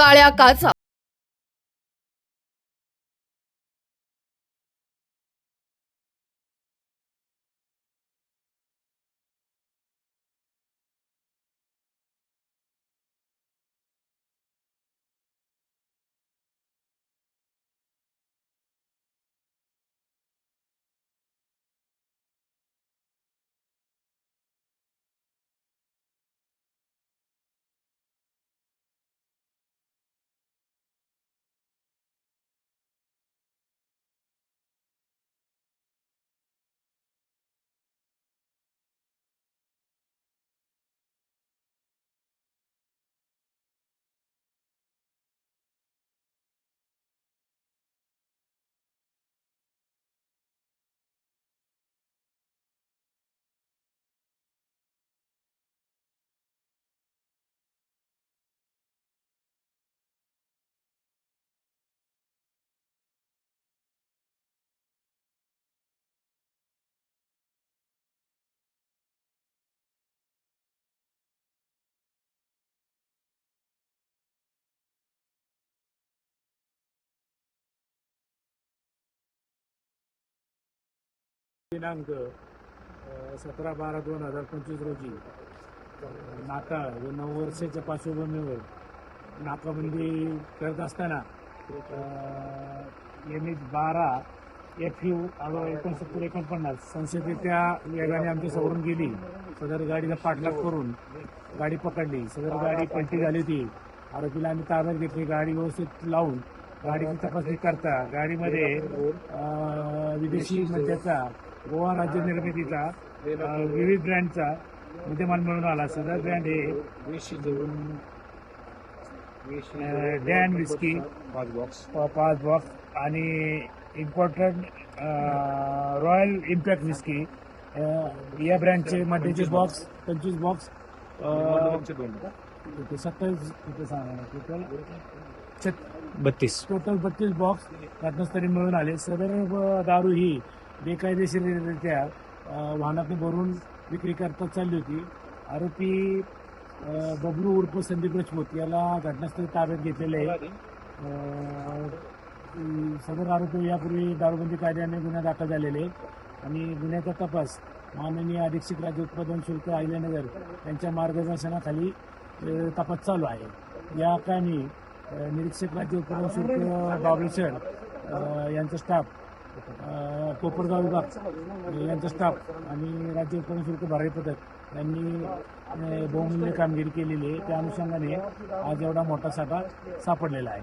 काळ्या काचा दिनांक सतरा बारा दोन हजार पंचवीस रोजी नाताळ व नऊ वर्षाच्या पार्श्वभूमीवर नाकाबंदी करत असताना एम एच बारा एफ यू एकोणसत्तर एकोणपन्नास संसदेच्या वेगाने आमच्या समोरून गेली. सदर गाडीला पाठलाग करून गाडी पकडली. सदर गाडी पलटी झाली होती. आरोपीला आम्ही ताब्यात घेतली. गाडी व्यवस्थित लावून गाडीची तपासणी करता. गाडीमध्ये विदेशी मद्याचा गोवा राज्य निर्मितीचा विविध ब्रँडचा मुद्देमाल मिळून आला. सदर ब्रँड हे डॅन विस्की प- पाच बॉक्स आणि इम्पॉर्टंट रॉयल इम्पॅक्ट विस्की या ब्रँडचे मध्येचे बॉक्स पंचवीस बॉक्स सत्तावीस सांगा टोटल बत्तीस. टोटल बत्तीस बॉक्स घटनास्थळी मिळून आले. सदर दारू ही बेकायदेशीररित्या वाहनातून भरून विक्री करता चालली होती. आरोपी बबलू उर्फ संदीप रजपूत याला घटनास्थळी ताब्यात घेतलेले आहे. सदर आरोपी यापूर्वी दारूबंदी कायद्याने गुन्हा दाखल झालेले आहेत आणि गुन्ह्याचा तपास माननीय अधीक्षक राज्य उत्पादन शुल्क अहिल्यानगर यांच्या मार्गदर्शनाखाली तपास चालू आहे. या कामी निरीक्षक राज्य उत्पादन शुल्क बाबळे यांचा स्टाफ कोपरगाव विभाग यांचा स्टाफ आणि राज्य उत्पादन शुल्क भरारी पथक यांनी बहुमूल्य कामगिरी केलेली आहे. त्या अनुषंगाने आज एवढा मोठा साठा सापडलेला आहे.